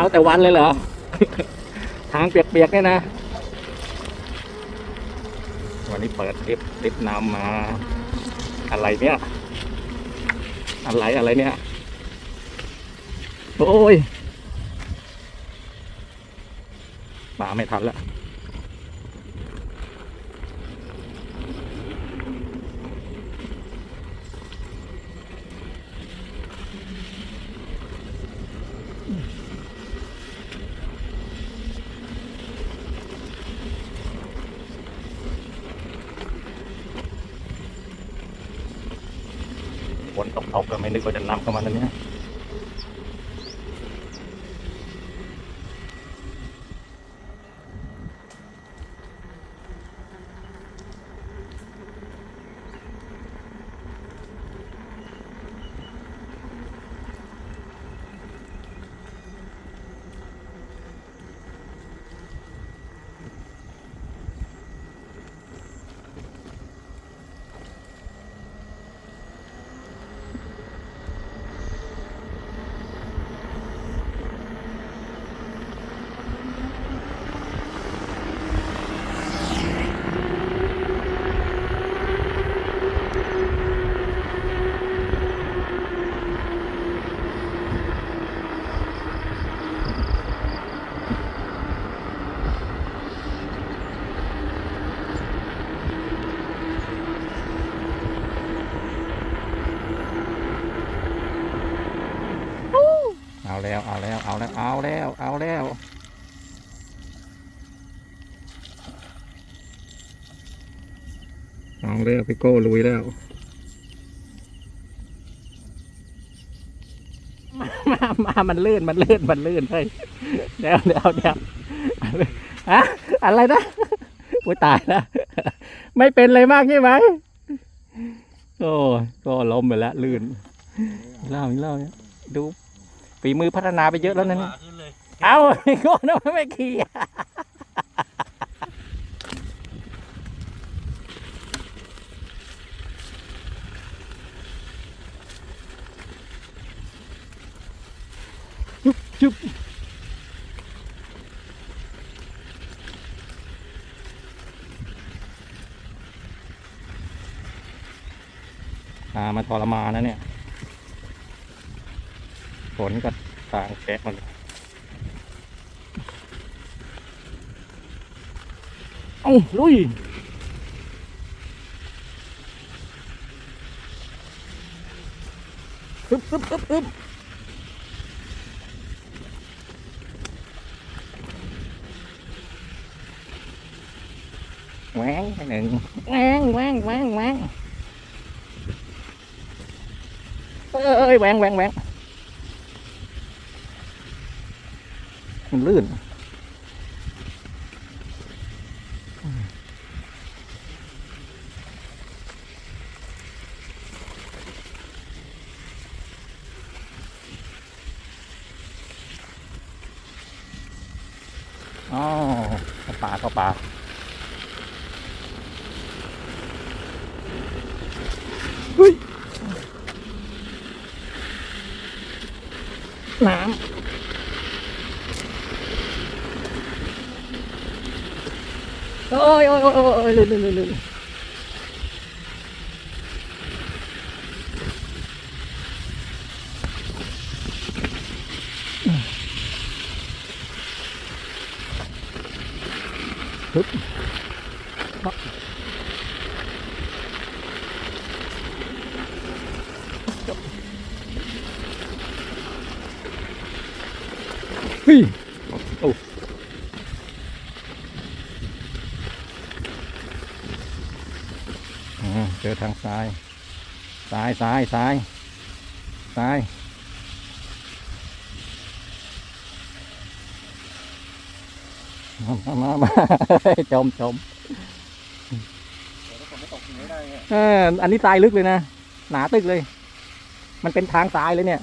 เอาแต่วันเลยเหรอ ทางเปียกๆเนี่ยนะ วันนี้เปิดลิฟต์ลิฟน้ำมา อะไรเนี่ย อะไรอะไรเนี่ย โอ้ยมาไม่ทันแล้ว ตกตกก็ไม่นึกว่าจะนำเข้ามาตรงนี้ย เอาแล้ว เอา แล้วเอาแล้วเอาแล้วเอาแล้วเอาแล้วพี่โก้ลุยแล้วมามามันลื่นมันลื่นมันลื่นเฮ้ยเดี๋ยวเดี๋ยวเดี๋ยวฮะอะไรนะโอ้ยตายแล้วไม่เป็นอะไรมากใช่ไหมโอ้ก็ล้มไปแล้วลื่นอีกเล่าอีกเล่าเนี่ยดู ฝีมือพัฒนาไปเยอะแล้วนะเนี่ยขึ้นเลยเอาไอ้โก้นะไม่ขี่อะจุ๊บจุ๊บพามาทรมานนะเนี่ย ฝนก็ต่างแกะมันเอาลุยอึบอึบอึบอึบแหวงไปหนึ่งแหวงแหวงแหวงแหวงเอ้ยแหวงแหวงแหวง มันลื่น อ๋อเข้าป่าเข้าป่าเฮ้ย น้ำ โอ้ยโอ้ยโอ้ยโอ้ยลื่นลื่นลื่นลื่นฮึบปั๊บเฮ้ยโอ้อ่าเจอ ทางซ้าย ซ้ายซ้ายซ้ายซ้ายมามามาจมจมเอออันนี้ทรายลึกเลยนะ หนาตึกเลย มันเป็นทางทรายเลยเนี่ย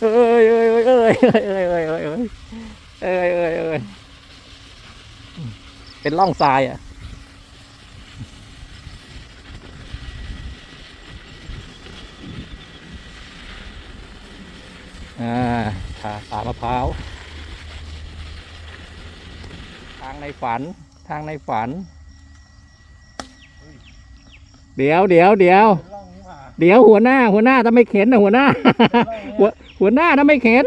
เอ้ยเอ้ยเอ้ยเอ้ยเอ้ยเอ้ยเอ้ยเอ้ยเอ้ยเอ้ยเอ้ยเอ้ยเป็นร่องทรายอะ อ่าทาป่ามะพร้าว ทางในฝัน ทางในฝัน เดี๋ยวเดี๋ยวเดี๋ยว เดี๋ยวหัวหน้า หัวหน้าถ้าไม่เข็นนะหัวหน้า หัวหัวหน้าถ้าไม่เข็น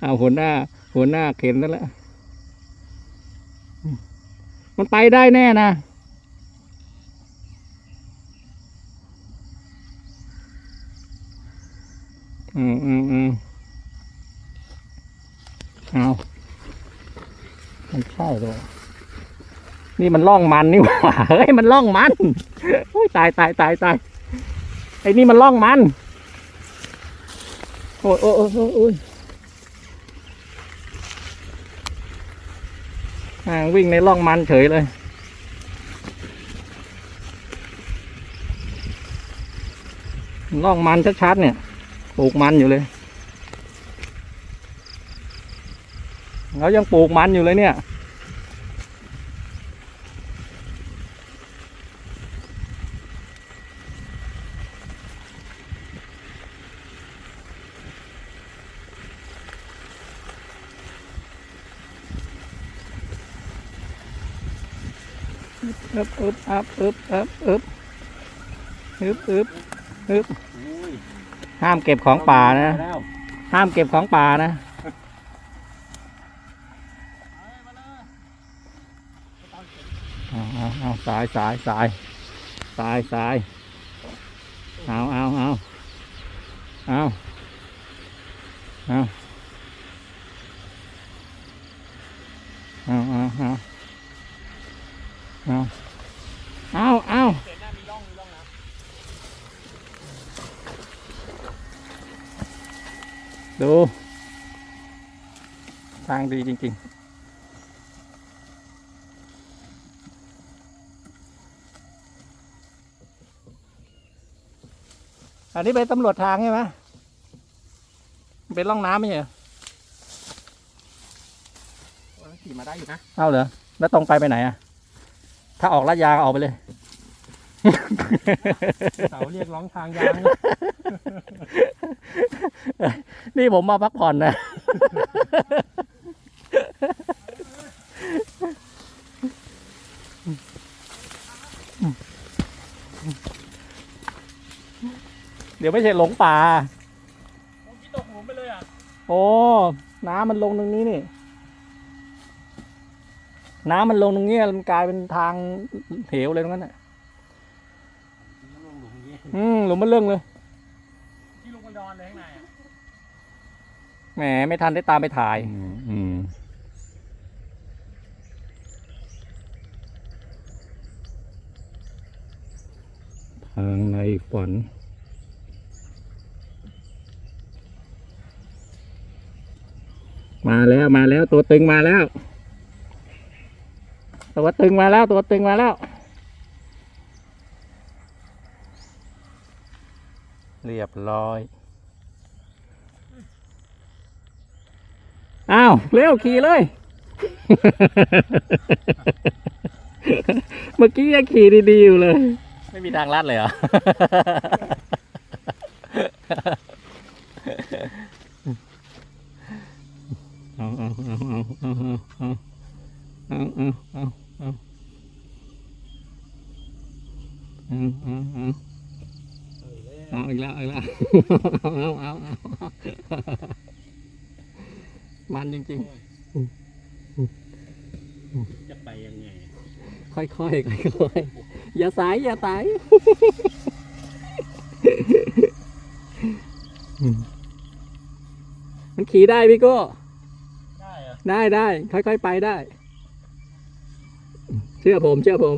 เอาหัวหน้า หัวหน้าเข็นแล้วละมันไปได้แน่นะ อืมอืมอืมเอามันใช่เลยนี่มันล่องมันนี่หว่าเฮ้ยมันล่องมันโอ้ยตายตายตายตายไอ้นี่มันล่องมันโอ้ยโอ้ยโอ้ยโอ้ยโอ้ยวิ่งในล่องมันเฉยเลยล่องมันชัดๆเนี่ย ปลูกมันอยู่เลยเรายังปลูกมันอยู่เลยเนี่ยอึบอึบอับอึบอั ห้ามเก็บของป่านะ ห้ามเก็บของป่านะเอาเอาเอาสายสายสายสายสายเอาเอาเอาเอาเอาเอาเอาเอาเอา เห็นหน้ามีร่องมีร่องนะ ดู ทางดีจริง ๆอันนี้เป็นตำรวจทางใช่ไหมเป็นร่องน้ำไม่ใช่เหรอขี่มาได้อยู่นะ เอาเหรอ แล้วตรงไปไปไหนอะถ้าออกลาดยางออกไปเลย เสาเรียกร้องทางยางนะนี่ผมมาพักผ่อนนะ เดี๋ยวไม่ใช่หลงป่า ผมคิดตกหลุมไปเลยอะ โอ้ น้ำมันลงตรงนี้นี่ น้ำมันลงตรงนี้มันกลายเป็นทางเหวเลยตรงนั้นน่ะ ลงหลุมอย่างงี้ อื มหลุมมันเรื่องเลยที่ลุงมันดอนเลยข้างในอะแหมไม่ทันได้ตามไปถ่ายอืมทางในฝัน มาแล้วมาแล้วตัวตึงมาแล้ว ตัวตึงมาแล้วตัวตึงมาแล้ว เรียบร้อย อ้าว เร็วขี่เลย เมื่อกี้ยังขี่ดีๆอยู่เลย ไม่มีทางลัดเลยเหรอ เอาเอาเอาเอาเอาเอาเอาเอาเอาเอา เอาเอาเอาเอาอีกแล้วเอาอีกแล้วเอาเอาเอาเอามันจริงจะไปยังไงๆค่อยๆค่อยๆอย่าสายอย่าสายมันขี่ได้พี่โก้ได้เหรอได้ได้ค่อยๆไปได้ เชื่อผม เชื่อผม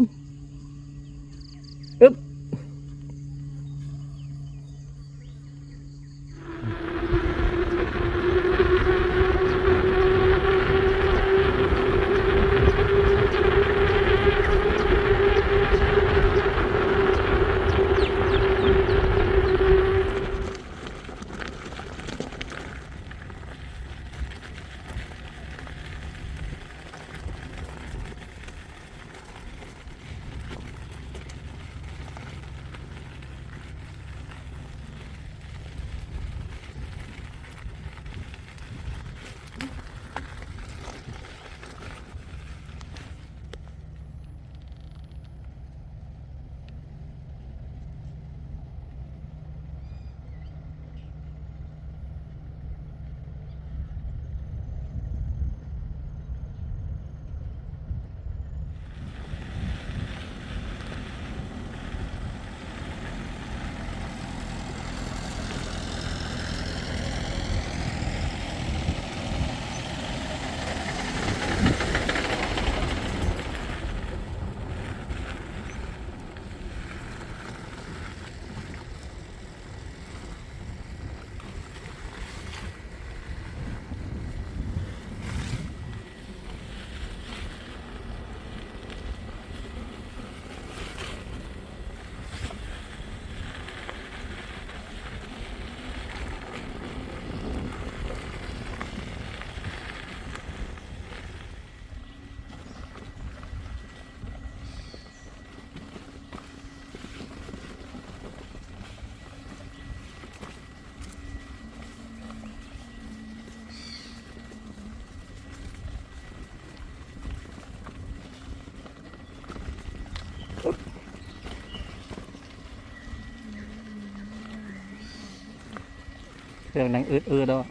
รื่องดังอืดอืดแล้ว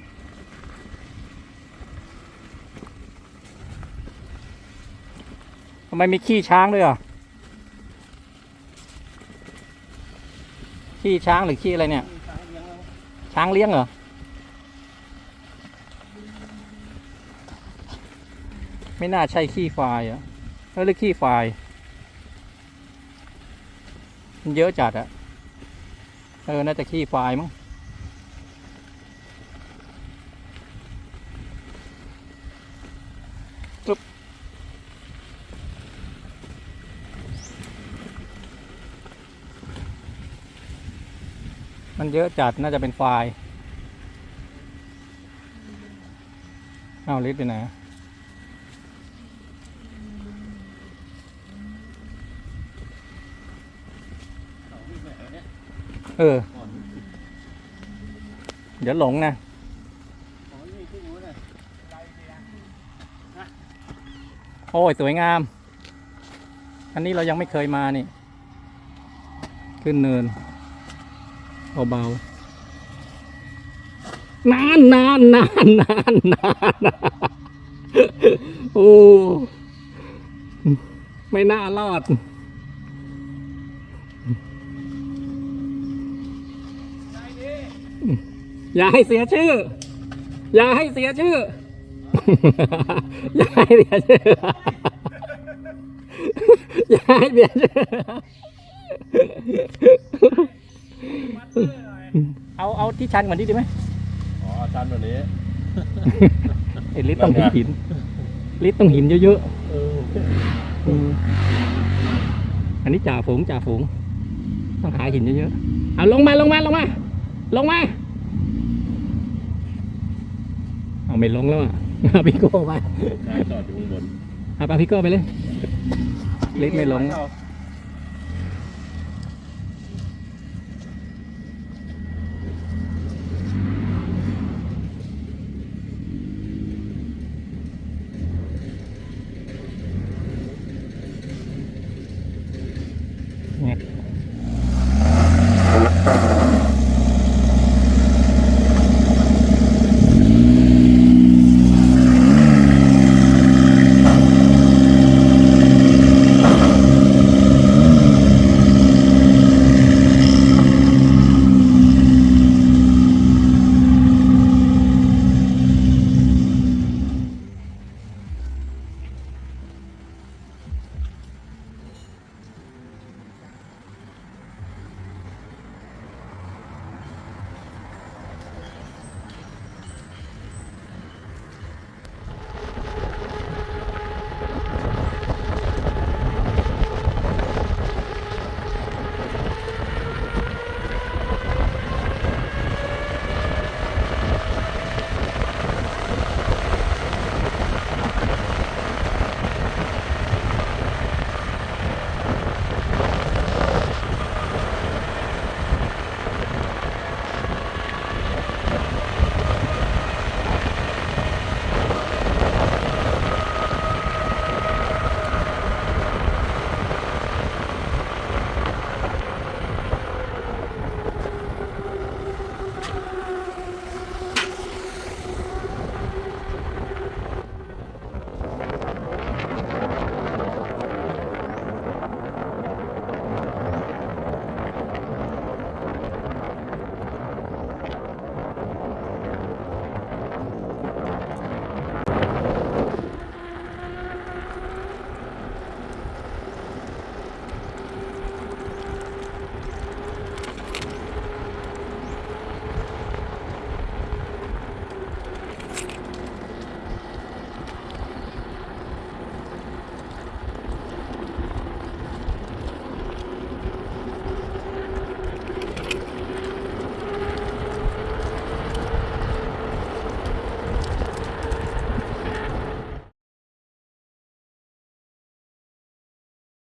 ทำไมมีขี้ช้างด้วยอะ ขี้ช้างหรือขี้อะไรเนี่ย ช้างเลี้ยงเหรอ ไม่น่าใช่ขี้ควายอะเออหรือขี้ควาย มันเยอะจัดอะเออ น่าจะขี้ควายมั้ง ปึ๊บมันเยอะจัดน่าจะเป็นควายเอาลิฟต์ไปไหนะเออ เดี๋ยวหลงนะ อ๋อนี่ที่นู้นน่ะไกลเดียว โอ้ยสวยงาม อันนี้เรายังไม่เคยมานี่ ขึ้นเนินเบาๆนานนานนานนานนานโอ้ไม่น่ารอดอย่าให้เสียชื่อ อย่าให้เสียชื่อ อย่าให้เสียชื่ออย่าให้เสียชื่อมัดเลยหน่อยเอาเอาที่ชันกว่านี้ดีไหมอ๋อชันแบบนี้ไอ้ลิตต้องหินหินลิตต้องหินเยอะเออๆอืมอันนี้จ่าฝูงจ่าฝูง ต้องหาหินเยอะๆเอาลงมาลงมาลงมาลงมาเอาไม่ลงแล้วอะ เอาพี่โก้ไปจอดอยู่ข้างบน เอาไปพี่โก้ไปเลยลิตไม่ลง เอา